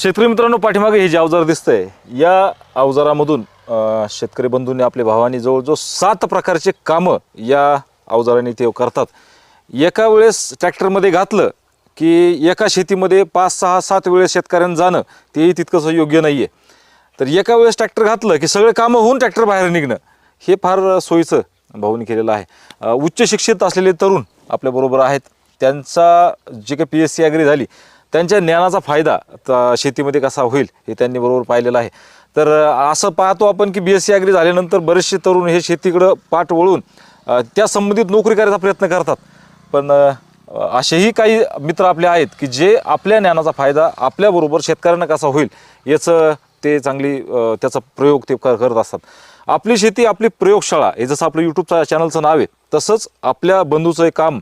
शेतकरी मित्रांनो पाठीमागे हे जे अवजार दिसतंय या अवजारामधून शेतकरी बंधूंनी आपल्या भावानी जवळजवळ सात प्रकारचे कामं या अवजाराने ते करतात. एका वेळेस ट्रॅक्टरमध्ये घातलं की एका शेतीमध्ये पाच सहा सात वेळेस शेतकऱ्यांना जाणं तेही तितकंसं योग्य नाही आहे तर एका वेळेस ट्रॅक्टर घातलं की सगळे कामं होऊन ट्रॅक्टर बाहेर निघणं हे फार सोयीचं भाऊनी केलेलं आहे. उच्च शिक्षित असलेले तरुण आपल्याबरोबर आहेत. त्यांचा जे काही पी एस सी ॲग्री झाली त्यांच्या ज्ञानाचा फायदा शेतीमध्ये कसा होईल हे त्यांनी बरोबर पाहिलेलं आहे. तर असं पाहतो आपण की बी एस सी ॲग्री झाल्यानंतर बरेचसे तरुण हे शेतीकडं पाठ वळून त्या संबंधित नोकरी करायचा प्रयत्न करतात. पण असेही काही मित्र आपले आहेत की जे आपल्या ज्ञानाचा फायदा आपल्याबरोबर शेतकऱ्यांना कसा होईल याचं ते चांगली त्याचा प्रयोग ते करत असतात. आपली शेती आपली प्रयोगशाळा हे जसं आपलं यूट्यूबचा चॅनलचं नाव आहे तसंच आपल्या बंधूचं एक काम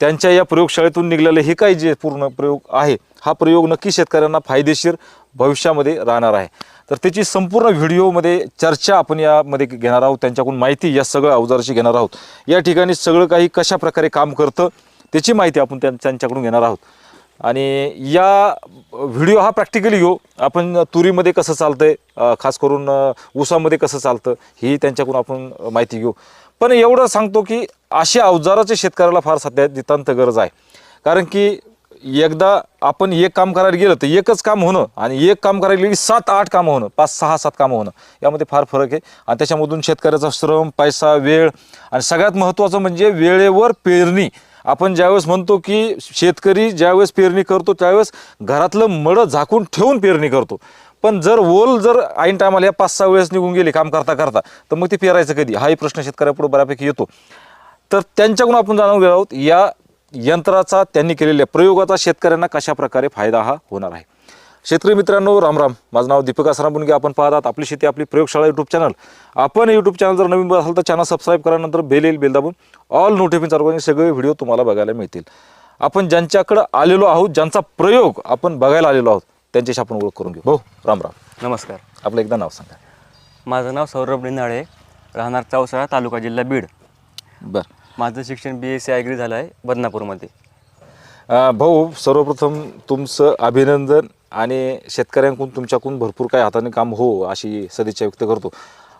त्यांच्या या प्रयोगशाळेतून निघालेले हे काही जे पूर्ण प्रयोग आहे हा प्रयोग नक्की शेतकऱ्यांना फायदेशीर भविष्यामध्ये राहणार आहे. तर त्याची संपूर्ण व्हिडिओमध्ये चर्चा आपण यामध्ये घेणार आहोत त्यांच्याकडून माहिती या सगळ्या अवजाराची घेणार आहोत. या ठिकाणी सगळं काही कशा प्रकारे काम करतं त्याची माहिती आपण त्यां- त्यांच्याकडून घेणार आहोत. आणि या व्हिडिओ हा प्रॅक्टिकली घेऊ आपण तुरीमध्ये कसं चालतं आहे खास करून ऊसामध्ये कसं चालतं ही त्यांच्याकडून आपण माहिती घेऊ. पण एवढं सांगतो की अशा अवजाराचे शेतकऱ्याला फार सध्या नितांत गरज आहे. कारण की एकदा आपण एक काम करायला गेलं तर एकच काम होणं आणि एक काम करायला गेली सात आठ कामं होणं पाच सहा सात कामं होणं यामध्ये फार फरक आहे. आणि त्याच्यामधून शेतकऱ्याचा श्रम पैसा वेळ आणि सगळ्यात महत्त्वाचं म्हणजे वेळेवर पेरणी. आपण ज्यावेळेस म्हणतो की शेतकरी ज्यावेळेस पेरणी करतो त्यावेळेस घरातलं मडं झाकून ठेवून पेरणी करतो. पण जर ओल जर ऐन टायमाला या पाच सहा वेळेस निघून गेली काम करता करता तर मग ते पेरायचं कधी? हाही प्रश्न शेतकऱ्यापुढे बऱ्यापैकी येतो. तर त्यांच्याकडून आपण जाणून घेणार आहोत या यंत्राचा त्यांनी केलेल्या प्रयोगाचा शेतकऱ्यांना कशा प्रकारे फायदा हा होणार आहे. शेतकरी मित्रांनो राम राम. माझं नाव दीपिका सराबुनगे आपण पाहतात आपली शेती आपली प्रयोगशाळा यूट्यूब चॅनल आपण यूट्यूब चॅनल जर नवीन असाल तर चॅनल सबस्क्राईब करानंतर बेल येईल बेल दाबून. ऑल नोटिफिकेशन चालू सगळे व्हिडिओ तुम्हाला बघायला मिळतील. आपण ज्यांच्याकडं आलेलो आहोत ज्यांचा प्रयोग आपण बघायला आलेलो आहोत त्यांच्याशी आपण ओळख करून घेऊ. हो राम राम. नमस्कार. आपलं एकदा नाव सांगा. माझं नाव सौरभ निंदाळे राहणार चौसाळा तालुका जिल्हा बीड. बरं. माझं शिक्षण बी एस सी ॲग्री झालं आहे बदनापूरमध्ये. अ, भाऊ सर्वप्रथम तुमचं अभिनंदन आणि शेतकऱ्यांकडून तुमच्याकडून भरपूर काही हाताने काम हो अशी सदिच्छा व्यक्त करतो.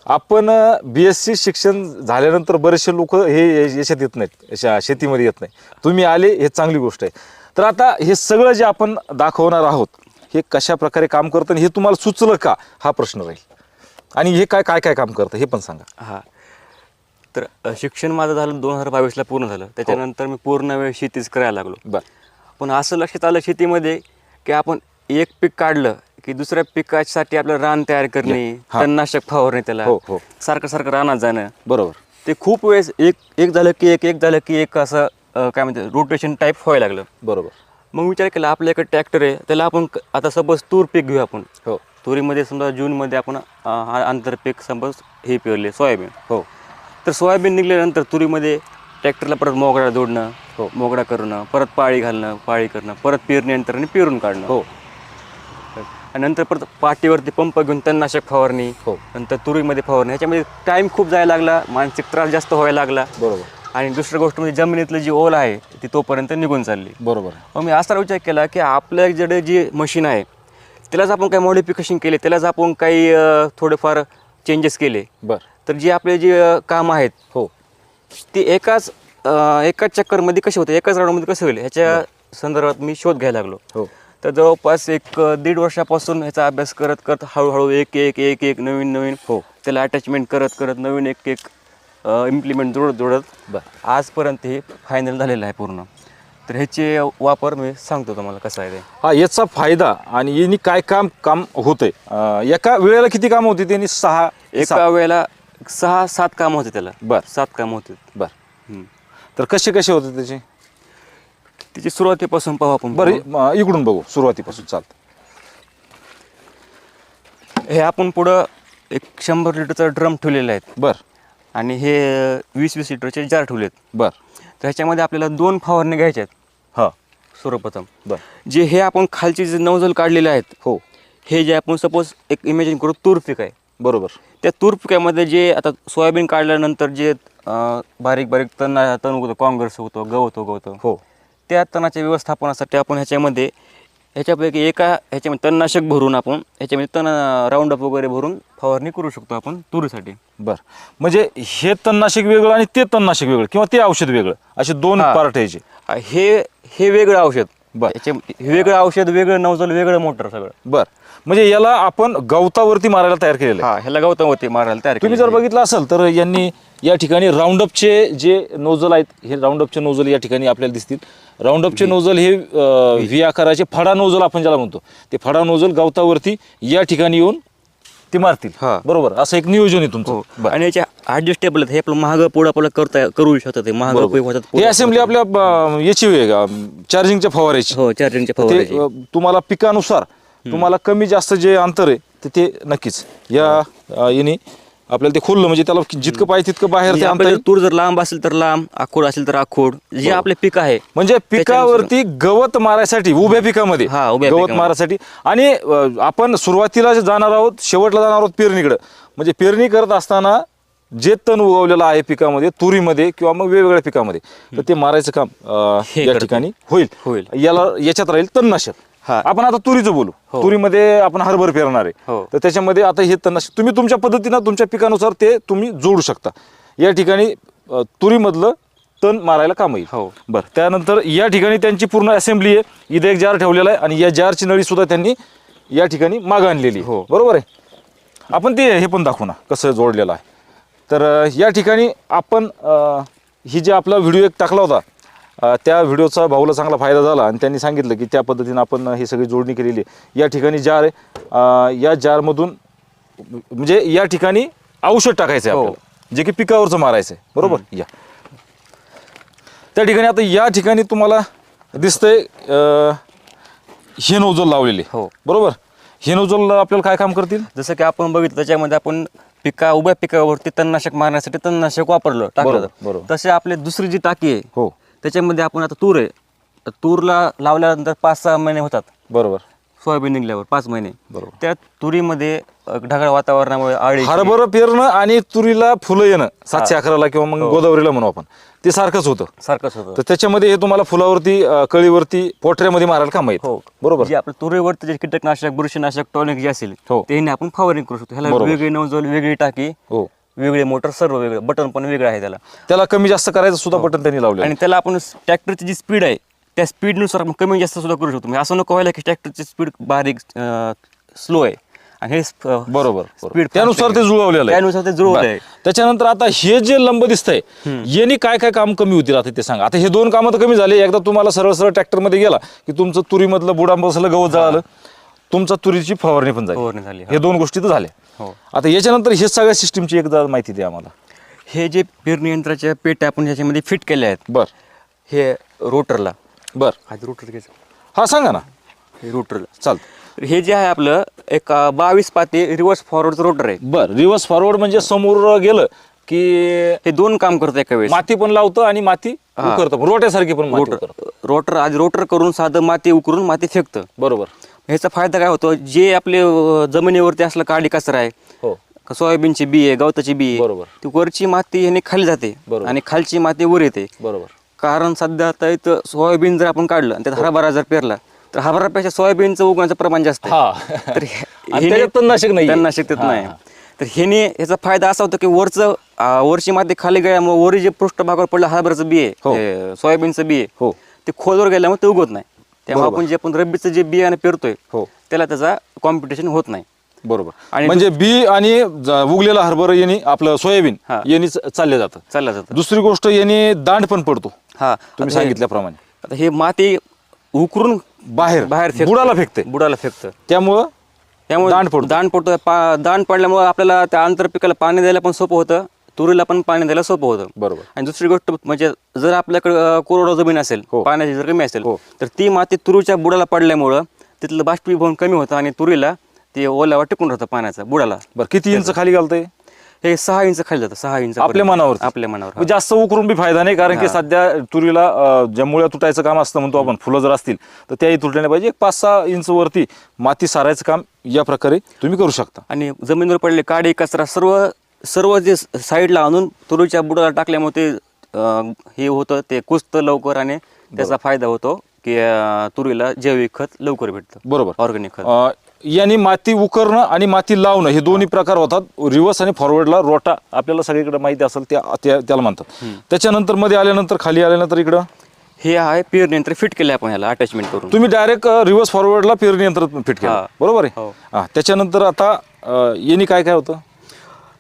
आपण बी एस सी शिक्षण झाल्यानंतर बरेचसे लोक हे या- याच्यात येत नाहीत अशा शेतीमध्ये येत नाही तुम्ही आले हे चांगली गोष्ट आहे. तर आता हे सगळं जे आपण दाखवणार आहोत हे कशा प्रकारे काम करतं आणि हे तुम्हाला सुचलं का? हा प्रश्न राहील. आणि हे काय काय काय काम करतं हे पण सांगा. हां. तर अ, शिक्षण माझं झालं दोन हजार बावीसला पूर्ण झालं. त्याच्यानंतर मी पूर्ण वेळ शेतीच करायला लागलो. बरं. पण असं लक्षात आलं शेतीमध्ये की आपण एक पीक काढलं की दुसऱ्या पिकासाठी आपलं रान तयार करणे हा. तणनाशक फवारणे त्याला हो, हो. सारखं सारखं रानात जाणं. बरोबर. ते खूप वेळेस एक एक झालं की एक एक झालं की एक असं अ, काय म्हणते रोटेशन टाईप व्हायला लागलं. बरोबर. मग विचार केला आपल्याकडे ट्रॅक्टर आहे त्याला आपण आता सपोज तूर पीक घेऊ आपण. हो. तुरीमध्ये समजा जूनमध्ये आपण हा आंतरपीक सपोज हे पेरले सोयाबीन. हो. तर सोयाबीन निघल्यानंतर तुरीमध्ये ट्रॅक्टरला परत मोगडा जोडणं हो. मोगडा करणं परत पाळी घालणं पाळी करणं परत पेरणीनंतर आणि पेरून काढणं. हो. आणि नंतर परत पाठीवरती पंप घेऊन तणनाशक फवारणी हो. नंतर तुरीमध्ये फवारणी. ह्याच्यामध्ये टाईम खूप जायला लागला मानसिक त्रास जास्त व्हायला लागला. बरोबर. आणि दुसरी गोष्ट म्हणजे जमिनीतलं जी ओल आहे ती तोपर्यंत निघून चालली. बरोबर. मग मी असा विचार केला की आपल्याकडे जी मशीन आहे त्यालाच आपण काही मॉडिफिकेशन केले त्यालाच आपण काही थोडेफार चेंजेस केले. बर. तर जे आपले जे काम आहेत हो. ते एकाच एकाच चक्करमध्ये कसे होते एकाच राऊंडमध्ये कसं होईल ह्याच्या संदर्भात मी शोध घ्यायला लागलो. हो. तर जवळपास एक दीड वर्षापासून ह्याचा अभ्यास करत करत हळूहळू एक एक एक एक नवीन नवीन हो. त्याला अटॅचमेंट करत करत नवीन एक एक इम्प्लिमेंट जोडत जोडत बर. आजपर्यंत हे फायनल झालेलं आहे पूर्ण. तर ह्याचे वापर मी सांगतो तुम्हाला कसं आहे ते. हा याचा फायदा आणि यांनी काय काम काम होतंय? अं, एका वेळेला किती काम होते त्यांनी? सहा एका वेळेला सहा सात कामं होते त्याला. बर. सात कामं होते. बर. तर कसे कसे होते त्याचे? तिची सुरुवातीपासून पाहू आपण बरं इकडून बघू सुरुवातीपासून. चालतं हे आपण पुढं एक शंभर लिटरचा ड्रम ठेवलेला आहे. बर. आणि हे वीस वीस लिटरचे जार ठेवलेत. बर. तर ह्याच्यामध्ये आपल्याला दोन फवारणी घ्यायच्या आहेत. हा. सर्वप्रथम. बर. जे हे आपण खालचे जे नवजल काढलेले आहेत हो. हे जे आपण सपोज एक इमॅजिन करू तूर पीक आहे. बरोबर. त्या तूर पिकामध्ये जे आता सोयाबीन काढल्यानंतर जे अं, बारीक बारीक तण तण उगवतं काँग्रेस होतं गवत उगवतं हो. त्या तणाच्या व्यवस्थापनासाठी आपण ह्याच्यामध्ये ह्याच्यापैकी एका ह्याच्यामध्ये तणनाशक भरून आपण ह्याच्यामध्ये तण राऊंडअप वगैरे भरून फवारणी करू शकतो आपण तुरीसाठी. बर. म्हणजे हे तणनाशक वेगळं आणि ते तणनाशक वेगळं किंवा ते औषध वेगळं असे दोन हा. पार्ट यायचे हा, हे वेगळं औषध. बर. याचे हे वेगळं औषध वेगळं नवजल वेगळं मोटर सगळं. बर. म्हणजे याला आपण गवतावरती मारायला तयार केलेलं आहे. हा ह्याला गौतम होते मारायला तयार तुम्ही केलेलं जर बघितलं असेल तर यांनी या ठिकाणी राऊंडअपचे जे नोझल आहेत हे राऊंडअपचे नोझल या ठिकाणी आपल्याला दिसतील. राऊंडअपचे नोझल हे व्ही आकाराचे फडा नोझल आपण ज्याला म्हणतो ते फडा नोझल गवतावरती या ठिकाणी येऊन ते मारतील. हा. बरोबर असं एक नियोजन आहे तुमचं. हो. बरं. आणि याचे ऍडजस्टेबल आहेत हे आपलं महाग पुढं आपल्याला करता करू शकतात ते महाग बरोबर. होतात हे असेंब्ली आपल्या याची आहे का? चार्जिंगच्या फवारायची हो चार्जिंगच्या ते फवाराची अं, तुम्हाला पिकानुसार तुम्हाला कमी जास्त जे अंतर आहे ते ते नक्कीच या अं, याने आपल्याला ते खोललं म्हणजे त्याला जितकं पाहिजे तितकं बाहेर ते म्हणजे आणता आपल्याला येईल. तूर जर लांब असेल तर लांब आखोड असेल तर आखोड जे आपले पीक आहे म्हणजे पिकावरती गवत मारायसाठी उभ्या पिकामध्ये हा, उभ्या गवत पिकामध्ये. मारायसाठी. आणि अं, आपण सुरुवातीला जे जाणार आहोत शेवटला जाणार आहोत पेरणीकडे. म्हणजे पेरणी करत असताना जे तण उगवलेलं आहे पिकामध्ये तुरीमध्ये किंवा मग वेगवेगळ्या पिकामध्ये तर ते मारायचं काम अं, हे या करतो. ठिकाणी होईल. होईल. याला याच्यात राहील तणनाशक. हा. आपण आता तुरीचं बोलू हो. तुरीमध्ये आपण हरभर पेरणार आहे हो. तर त्याच्यामध्ये आता हे तणनाशक तुम्ही तुमच्या पद्धतीनं तुमच्या पिकानुसार ते तुम्ही जोडू शकता या ठिकाणी अं, तुरीमधलं तण मारायला काम येईल हो. बरं त्यानंतर या ठिकाणी त्यांची पूर्ण असेंब्ली आहे इथे एक जार ठेवलेला आहे आणि या जारची नळी सुद्धा त्यांनी या ठिकाणी मागं आणलेली आहे. हो. बरोबर आहे आपण ते हे पण दाखवू ना कसं जोडलेलं आहे तर अं, या ठिकाणी आपण अं, ही जे आपला व्हिडिओ एक टाकला होता त्या व्हिडिओचा भाऊला चांगला फायदा झाला आणि त्यांनी सांगितलं की त्या पद्धतीनं आपण ही सगळी जोडणी केलेली आहे. या ठिकाणी जार आहे. या जारमधून म्हणजे या ठिकाणी औषध टाकायचं आहे हो. आपल्याला. जे की पिकावरचं मारायचं आहे बरोबर या. त्या ठिकाणी आता या ठिकाणी तुम्हाला दिसतंय हे नोजल लावलेले. हो. बरोबर? हे नोजल आपल्याला काय काम करतील? जसं की आपण बघितलं त्याच्यामध्ये आपण पिका उभ्या पिकावरती तणनाशक मारण्यासाठी तणनाशक वापरलं टाकलं. बरोबर. तसे आपले दुसरी जी टाकी आहे हो. त्याच्यामध्ये आपण आता तूर आहे. तर तूरला लावल्यानंतर पाच सहा महिने होतात. बरोबर. सोयाबीन निघल्यावर पाच महिने. बरोबर. त्या तुरीमध्ये अ, ढगाळ वातावरणामुळे आळी हरभरा पेरणं आणि तुरीला फुलं येणं सातशे अकराला किंवा मग गोदावरीला म्हणू आपण ते सारखंच होतं. सारखंच होतं. तर त्याच्यामध्ये हे तुम्हाला फुलावरती अं, कळीवरती पोटऱ्यामध्ये मारायला काम येत. हो. बरोबर. जे आपलं तुरीवरती जे कीटकनाशक बुरशीनाशक टॉनिक जे असेल हो. ते आपण फवारणी करू शकतो. ह्याला. वेगळी नवजोल वेगळी टाकी हो. वेगळे मोटर सर्व वेगळं बटन पण वेगळं आहे त्याला. त्याला कमी जास्त करायचं सुद्धा बटन त्यांनी लावलं आणि त्याला आपण ट्रॅक्टरची जी स्पीड आहे त्या स्पीडनुसार आपण कमी जास्त सुद्धा करू शकतो. म्हणजे असं नको व्हायला की ट्रॅक्टरची स्पीड बारीक स्लो आहे. आणि हे बरोबर बरोबर. त्यानुसार ते. जुळवलेलं त्यानुसार ते जुळवलं. आहे. त्याच्यानंतर आता हे जे लंब दिसतंय यांनी काय काय काम कमी होतील आता ते सांगा. आता हे दोन कामं तर कमी झाले. एकदा तुम्हाला सरळ सरळ ट्रॅक्टरमध्ये गेला की तुमचं तुरीमधलं बुडांब बसलं गवत जळालं. तुमचा तुरीची फवारणी पण झाली. फवारणी झाली. हे दोन गोष्टी तर झाल्या. हो. आता याच्यानंतर हे सगळ्या सिस्टीमची एकदा माहिती द्या आम्हाला. हे जे पेरणी यंत्राच्या पेट्या आपण ह्याच्यामध्ये फिट केल्या आहेत बर. हे रोटरला. बर. आधी रोटर घ्यायचं. हा सांगा ना. हे रोटरला. चालतं. हे जे आहे आपलं एक बावीस पाते रिव्हर्स फॉरवर्डचं रोटर आहे. बर रिव्हर्स फॉरवर्ड म्हणजे समोर गेलं की हे दोन काम करतं एका वेळेस. माती पण लावतं आणि माती. उकरतं. रोट्यासारखी पण रोटर. रोटर आधी रोटर करून साधं माती उकरून माती फेकतं. बरोबर. ह्याचा फायदा काय होतो जे आपले अं, जमिनीवरती असलं काडी कचरा आहे हो सोयाबीनची बी आहे गवताची बी आहे बरोबर. ती वरची माती ह्याने खाली जाते बरोबर. आणि खालची माती वर येते बरोबर कारण सध्या आता इथं सोयाबीन जर आपण काढलं आणि त्यात हरभरा जर पेरला तर हरभरापेक्षा सोयाबीनचं उगवण्याचं प्रमाण जास्त हा. तर हे- आणि ह्याने- त्याच्यात तणनाशक नाहीये. तणनाशक त्यात हा, नाही हा. तर ह्याने याचा फायदा असा होतो की वरचं अं, वरची माती खाली गेल्यामुळे वरी जे पृष्ठभागावर पडलं हरभऱ्याचं बी हो. आहे हे सोयाबीनचं बी आहे हो ते खोलवर गेल्यामुळे ते उगवत नाही त्यामुळे. आपण जे आपण रब्बीचं जे बियाणं पेरतोय हो. त्याला त्याचा कॉम्पिटिशन होत नाही. बरोबर. आणि म्हणजे बी आणि ज- उगलेला हरभरा यांनी आपलं सोयाबीन हा. यांनी च- चालले जातं. चालला जातं. दुसरी गोष्ट यांनी दांड पण पडतो. हा. तुम्ही आता हे- सांगितल्याप्रमाणे. आता हे माती उकरून बाहेर बाहेर फेकतं. बुडाला फेकते. बुडाला फेकतं. त्यामुळं त्यामुळे दांड पडतो. दांड पडतो. पा दांड पडल्यामुळे आपल्याला त्या आंतरपिकाला पाणी द्यायला पण सोपं होतं. तुरीला पण पाणी द्यायला सोपं होतं. बरोबर. आणि दुसरी गोष्ट म्हणजे जर आपल्याकडे कोरडो जमीन असेल हो. पाण्याची जर कमी असेल हो. तर ती माती तुरीच्या बुडाला पडल्यामुळं तिथलं बाष्पीभवन कमी होतं आणि तुरीला ते ओल्यावर टिकून राहतं पाण्याचा बुडाला. बरं किती इंच खाली घालतंय? हे सहा इंच खाली जातं सहा इंच आपल्या मनावर आपल्या मनावर हा. जास्त उकरून बी फायदा नाही कारण की सध्या तुरीला अं, ज्या मुळ्या तुटायचं काम असतं म्हणतो आपण फुलं जर असतील तर त्याही तुटले नाही पाहिजे. एक पाच सहा इंच वरती माती सारायचं काम या प्रकारे तुम्ही करू शकता. आणि जमिनीवर पडलेले काडी कचरा सर्व सर्व जे साईडला आणून तुरीच्या बुडाला टाकल्यामुळे ते अं, हे होतं ते कुजतं लवकर आणि त्याचा फायदा होतो की अं, तुरीला जैविक खत लवकर भेटतं. बरोबर. ऑर्गॅनिक खत. अ, यांनी माती उकरणं आणि माती लावणं हे दोन्ही प्रकार होतात. रिव्हर्स आणि फॉरवर्डला रोटा आपल्याला सगळीकडे माहिती असेल त्या त्या- त्याला म्हणतात. त्याच्यानंतरमध्ये आल्यानंतर खाली आल्यानंतर इकडं? हे आहे पेरणी यंत्र फिट केलं आपण ह्याला अटॅचमेंट करून. तुम्ही डायरेक्ट रिव्हर्स फॉरवर्डला पेरणी यंत्र फिट केलं. हा. बरोबर आहे? हो. हा त्याच्यानंतर आता अ, यांनी काय काय होतं?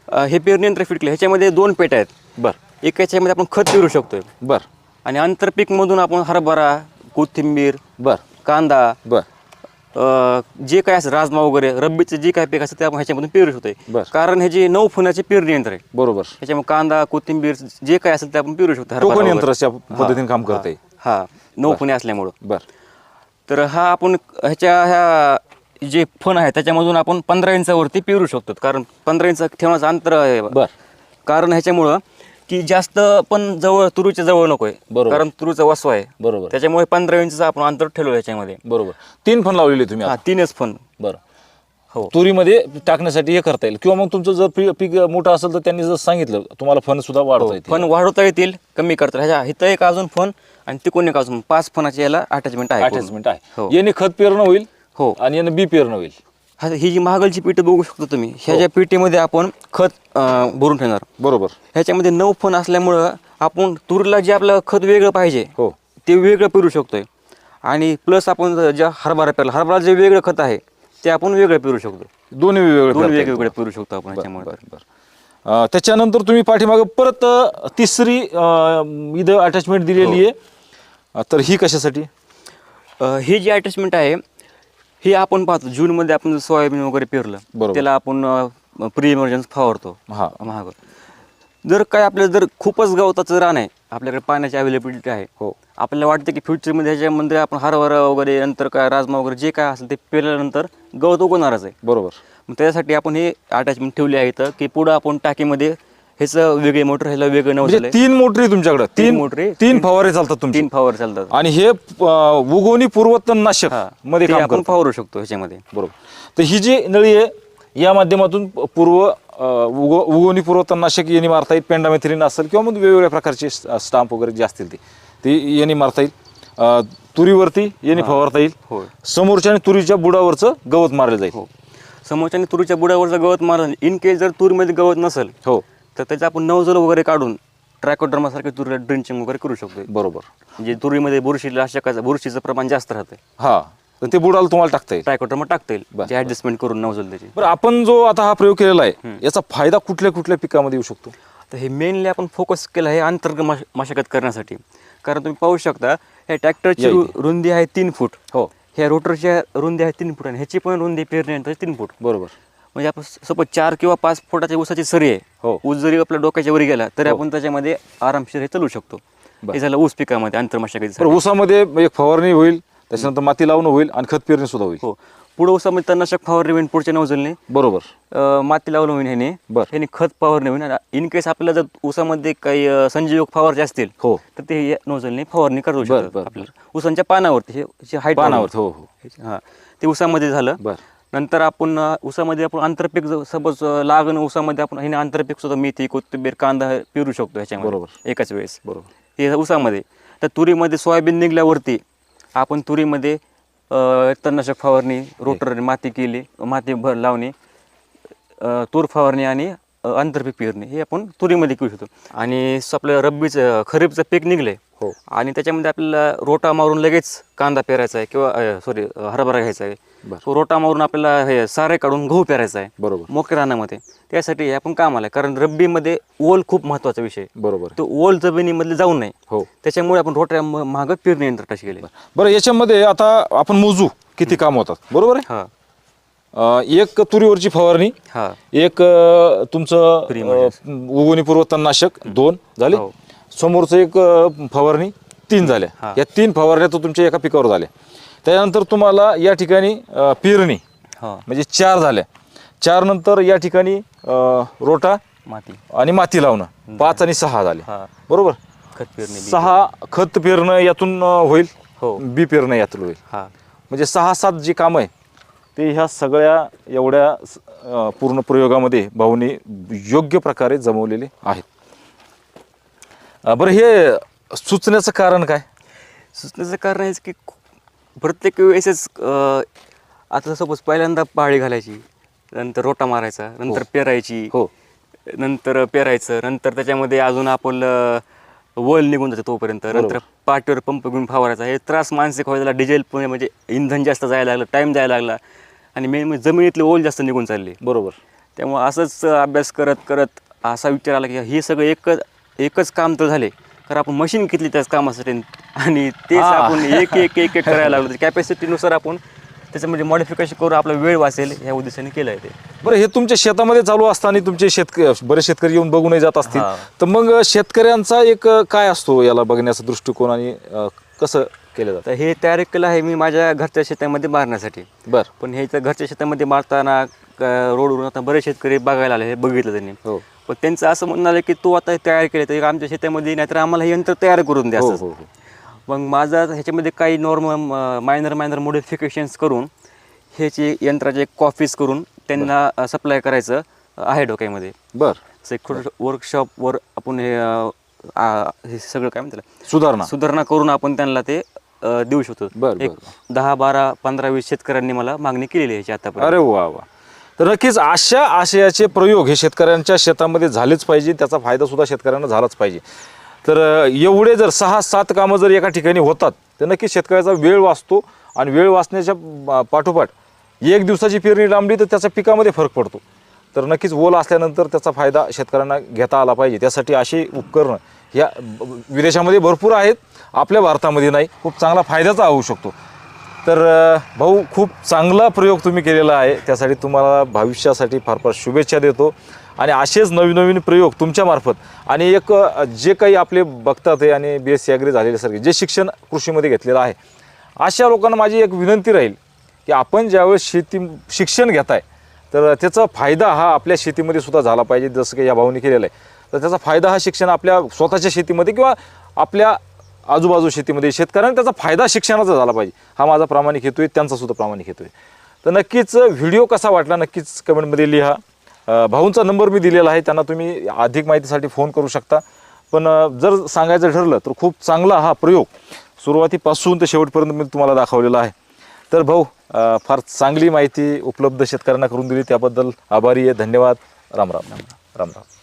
हे पेरणी यंत्र फिट केलं ह्याच्यामध्ये दोन पेट आहेत. बर. एका ह्याच्यामध्ये आपण खत पेरू शकतोय. बर. आणि आंतरपीकमधून आपण हरभरा कोथिंबीर बर. कांदा बर. जे काय असं राजमा वगैरे रब्बीचं जे काय पीक असतं ते आपण ह्याच्यामधून पेरू शकतोय. कारण हे जे नऊ फुनाचे पेरणी यंत्र आहे. बरोबर. ह्याच्यामध्ये कांदा कोथिंबीर जे काय असेल ते आपण पेरू शकतो. यंत्राच्या पद्धतीने काम हा, करते हा. नऊ फुने असल्यामुळं. बर. तर हा आपण ह्याच्या ह्या जे फण आहे त्याच्यामधून आपण पंधरा इंचावरती पेरू शकतो. कारण पंधरा इंच ठेवण्याचं अंतर आहे. बर. कारण ह्याच्यामुळं की जास्त पण जवळ तुरीच्या जवळ नकोय. बरोबर. कारण तुरीचा वसवा आहे. बरोबर. त्याच्यामुळे पंधरा इंचचं आपण अंतर ठेवलं ह्याच्यामध्ये. बरोबर. तीन फण लावलेले तुम्ही हा आता. तीनच फण. बरं. हो. तुरीमध्ये टाकण्यासाठी हे करता येईल. किंवा मग तुमचं जर पी- पीक मोठं असेल तर त्यांनी जर सांगितलं तुम्हाला फण सुद्धा वाढवता येतील. फण वाढवता येतील कमी करता ह्याच्या इथं एक अजून फण आणि तिकडून एक अजून पाच फणाचे याला अटॅचमेंट आहे. अटॅचमेंट आहे. हो. याने खत पेरणं होईल. हो. आणि याने बी पेरणं होईल. हा ही जी महागलची पेटी बघू शकतो तुम्ही ह्याच्या पेटीमध्ये आपण खत अं, भरून ठेवणार. बरोबर. ह्याच्यामध्ये नऊ फण असल्यामुळं आपण तुरीला जे आपलं खत वेगळं पाहिजे हो. ते वेगळं पेरू शकतोय. आणि प्लस आपण ज्या हरभरा पेरला हरभरा जे वेगळं खत आहे ते आपण वेगळं पेरू शकतो. दोन्ही वेगवेगळे दोन येईल. वेगवेगळे पेरू शकतो आपण ह्याच्यामुळे त्याच्यानंतर तुम्ही पाठीमागे परत अं, तिसरी अं, इथं अटॅचमेंट दिलेली आहे. अं, तर ही कशासाठी? अं, हे जे अटॅचमेंट आहे हे आपण पाहतो जूनमध्ये आपण जर सोयाबीन वगैरे पेरलं बरोबर. त्याला आपण प्री इमर्जन्स फवारतो. हा. महाग. जर काय आपल्याला जर खूपच गवताचं रान आहे आपल्याकडे पाण्याची अवेलेबिलिटी आहे हो. आपल्याला वाटतं की फ्युचरमध्ये ह्याच्यामध्ये आपण हरभरा वगैरे नंतर काय राजमा वगैरे जे काय असेल ते पेरल्यानंतर गवत उगवणारच आहे. बरोबर. मग त्याच्यासाठी आपण हे अटॅचमेंट ठेवले आहे इथं की पुढं आपण टाकीमध्ये ह्याचं वेगळे मोटर ह्याला वेगळं म्हणजे नवजल तीन मोटरी तुमच्याकडे. तीन तीन मोटरी, तीन फवारे चालतात तुमचे. तीन फवार चालतात. आणि हे अं, उगवणी पूर्वतन नाशक हा. मध्ये ते काम आपण करतात. फवारू शकतो ह्याच्यामध्ये. बरोबर. तर ही जी नळी आहे या माध्यमातून पूर्व अं, उगवणी पूर्व तणनाशक यांनी मारता येईल पेंडामेथिलीन असेल किंवा मग वेगवेगळ्या प्रकारचे स्टाम्प वगैरे जे असतील ते. ते यांनी मारता येईल. अं, तुरीवरती यांनी फवारता येईल. होय. समोरच्या आणि तुरीच्या बुडावरचं गवत मारलं जाईल. हो. समोरच्या आणि तुरीच्या बुडावरचं गवत मारलं इन केस जर तुरीमध्ये गवत नसेल हो. तर त्याचं आपण नवजल वगैरे काढून ट्रॅकोडर्मासारखे तुरीला ड्रिंचिंग वगैरे करू शकतो बरोबर. म्हणजे तुरीमध्ये बुरशीला अशा बुरशीचं प्रमाण जास्त राहतं हा. तर ते बुडाला तुम्हाला टाकता येईल ट्रायकोडर्मा टाकता येईल ऍडजस्टमेंट करून नवजल त्याची. बरं आपण जो आता हा प्रयोग केलेला आहे याचा फायदा कुठल्या कुठल्या पिकामध्ये येऊ शकतो? तर हे मेनली आपण फोकस केलं आहे अंतर्गत मश मशागत करण्यासाठी. कारण तुम्ही पाहू शकता ह्या ट्रॅक्टरची रुंदी आहे तीन फूट. हो. ह्या रोटरच्या रुंदी आहे तीन फूट आणि ह्याची पण रुंदी पेरण्यानंतर तीन फूट. बरोबर. म्हणजे आपण सपोज चार किंवा पाच फुटाच्या ऊसाची सरी आहे हो. ऊस जरी आपल्या डोक्याच्या वर गेला तरी आपण त्याच्यामध्ये आरामशीर हे चालू शकतो. हे झालं ऊस पिकामध्ये बरं ऊसामध्ये एक फवारणी होईल त्याच्यानंतर माती लावणं होईल आणि खत पेरणी सुद्धा होईल. हो. पुढं ऊसामध्ये तणनाशक फवारणी होईल पुढच्या नवजलने. बरोबर. माती लावलं होईल ह्याने. बरं. ह्याने खत फवारणी होईल इन केस आपल्याला जर ऊसामध्ये काही संजीवक फवारचे असतील हो. तर ते नोझलने फवारणी करू बरं, आपल्याला. ऊसांच्या पानावरती हे हाईट पानावर हो हो. हां ते ऊसामध्ये झालं. बरं. नंतर आपण ऊसामध्ये आपण आंतरपीक सपोज लागण ऊसामध्ये आपण ह्याने आंतरपीक सुद्धा मेथी कोथिंबीर कांदा पेरू शकतो ह्याच्यामध्ये बरोबर. एकाच वेळेस. बरोबर. हे ऊसामध्ये तर तुरीमध्ये सोयाबीन निघल्यावरती आपण तुरीमध्ये तणनाशक फवारणी रोटर माती केली माती भर लावणे तूर फवारणी आणि आंतरपीक पेरणी हे आपण तुरीमध्ये करू शकतो. आणि आपलं रब्बीचं खरीपचं पीक निघले हो. आणि त्याच्यामध्ये आपल्याला रोटा मारून लगेच कांदा पेरायचा आहे किंवा सॉरी हरभरा घ्यायचा आहे. तो रोटा मारून आपल्याला हे सारे काढून गहू पेरायचा आहे. बरोबर. मोकळ्या रानामध्ये. त्यासाठी हे आपण कामाला आहे कारण रब्बीमध्ये ओल खूप महत्त्वाचा विषय आहे. बरोबर. तो ओल जमिनीमधले जाऊ नये हो. त्याच्यामुळे आपण रोट्या महाग पेरणी यंत्र टच केले. बरं. याच्यामध्ये आता आपण मोजू किती काम होतात. बरोबर आहे? हा. अं, एक तुरीवरची फवारणी हा. एक अं, तुमचं Pre-emergency. अं, उगवणीपूर्व तणनाशक दोन झाले. हो. समोरचं एक अं, फवारणी तीन झाल्या. हा. या तीन फवारण्या तर तुमच्या एका पिकावर झाल्या. त्यानंतर तुम्हाला या ठिकाणी अं, पेरणी हा. म्हणजे चार झाल्या. चार नंतर या ठिकाणी अं, रोटा माती. आणि माती लावणं. पाच आणि सहा झाले. हा. बरोबर? खत पेरणी बी. सहा खत पेरणं यातून अं, होईल. हो. बी पेरणं यातून होईल. हा. म्हणजे सहा सात जी कामं आहे ते ह्या सगळ्या एवढ्या पूर्ण प्रयोगामध्ये भाऊनी योग्य प्रकारे जमवलेले आहेत. बरं हे सुचण्याचं कारण काय? सुचण्याचं कारण आहे की प्रत्येक वेळेसच आता सपोज पहिल्यांदा पाळी घालायची नंतर रोटा मारायचा नंतर पेरायची हो. नंतर पेरायचं नंतर त्याच्यामध्ये अजून आपलं वल निघून जातं तोपर्यंत नंतर पाठीवर पंप घेऊन फवारायचा. हे त्रास मानसिक व्हायला डिझेल पण म्हणजे इंधन जास्त जायला लागलं टाईम जायला लागला. आणि मेन म्हणजे जमिनीतले ओल जास्त निघून चालले. बरोबर. त्यामुळं असंच अभ्यास करत करत असा विचार आला की हे सगळं एकच एकच काम तर झाले. तर आपण मशीन घेतली त्याच कामासाठी आणि तेच. आपण एक एक एक एक करायला लागलो. कॅपॅसिटीनुसार आपण त्याच्यामध्ये मॉडिफिकेशन करून आपला वेळ वाचेल ह्या उद्देशाने केलं आहे ते. बरं हे तुमच्या शेतामध्ये चालू असताना तुमचे शेतकरी बरेच शेतकरी येऊन बघूनही जात असतील. तर मग शेतकऱ्यांचा एक काय असतो याला बघण्याचा दृष्टिकोन आणि कसं केलं जातं. तर हे तयार केलं आहे मी माझ्या घरच्या शेतामध्ये मारण्यासाठी. बर. पण हे इथं घरच्या शेतामध्ये मारताना रोडवरून आता बरेच शेतकरी बघायला आले हे बघितलं त्यांनी. हो. पण त्यांचं असं म्हणणं आलं की तू आता तयार केलं तर आमच्या शेतामध्ये नाहीतर आम्हाला हे यंत्र तयार करून द्या हो हो हो. मग माझा ह्याच्यामध्ये काही नॉर्मल मायनर मायनर मॉडिफिकेशन्स करून ह्याची यंत्राचे कॉफीज करून त्यांना सप्लाय करायचं आहे डोक्यामध्ये. बर. वर्कशॉपवर आपण हे हे सगळं काय म्हणतात सुधारणा. सुधारणा करून आपण त्यांना ते अं, देऊ शकतो. बरं, एक. दहा बारा पंधरा वीस शेतकऱ्यांनी मला मागणी केलेली आहे ह्याची आतापर्यंत. अरे वा वा. तर नक्कीच अशा आशयाचे प्रयोग हे शेतकऱ्यांच्या शेतामध्ये झालेच पाहिजे त्याचा फायदा सुद्धा शेतकऱ्यांना झालाच पाहिजे. तर अं, एवढे जर सहा सात कामं जर एका ठिकाणी होतात तर नक्कीच शेतकऱ्याचा वेळ वाचतो आणि वेळ वाचण्याच्या अं, पाठोपाठ एक दिवसाची पेरणी लांबली तर त्याच्या पिकामध्ये फरक पडतो. तर नक्कीच ओल असल्यानंतर त्याचा फायदा शेतकऱ्यांना घेता आला पाहिजे. त्यासाठी अशी उपकरणं ह्या विदेशामध्ये भरपूर आहेत. आपल्या भारतामध्ये नाही. खूप चांगला फायद्याचा होऊ शकतो. तर भाऊ खूप चांगला प्रयोग तुम्ही केलेला आहे. त्यासाठी तुम्हाला भविष्यासाठी फार फार शुभेच्छा देतो. आणि असेच नवीन नवीन प्रयोग तुमच्यामार्फत आणि एक जे काही आपले बघतात आहे आणि बी एस सी ॲग्री झालेले जे शिक्षण कृषीमध्ये घेतलेलं आहे. अशा लोकांना माझी एक विनंती राहील की आपण ज्यावेळेस शेती शिक्षण घेताय तर त्याचा फायदा हा आपल्या शेतीमध्ये सुद्धा झाला पाहिजे जसं की या भाऊनी केलेलं आहे. तर त्याचा फायदा हा शिक्षण आपल्या स्वतःच्या शेतीमध्ये किंवा आपल्या आजूबाजू शेतीमध्ये शेतकऱ्यांना त्याचा फायदा शिक्षणाचा झाला पाहिजे. हा माझा प्रामाणिक हेतू आहे त्यांचा सुद्धा प्रामाणिक हेतू आहे. तर नक्कीच व्हिडिओ कसा वाटला नक्कीच कमेंटमध्ये लिहा. भाऊंचा नंबर मी दिलेला आहे त्यांना तुम्ही अधिक माहितीसाठी फोन करू शकता. पण जर सांगायचं ठरलं तर खूप चांगला हा प्रयोग सुरुवातीपासून ते शेवटपर्यंत मी तुम्हाला दाखवलेला आहे. तर भाऊ फार चांगली माहिती उपलब्ध शेतकऱ्यांना करून दिली. त्याबद्दल आभारी आहे. धन्यवाद. राम राम. राम राम.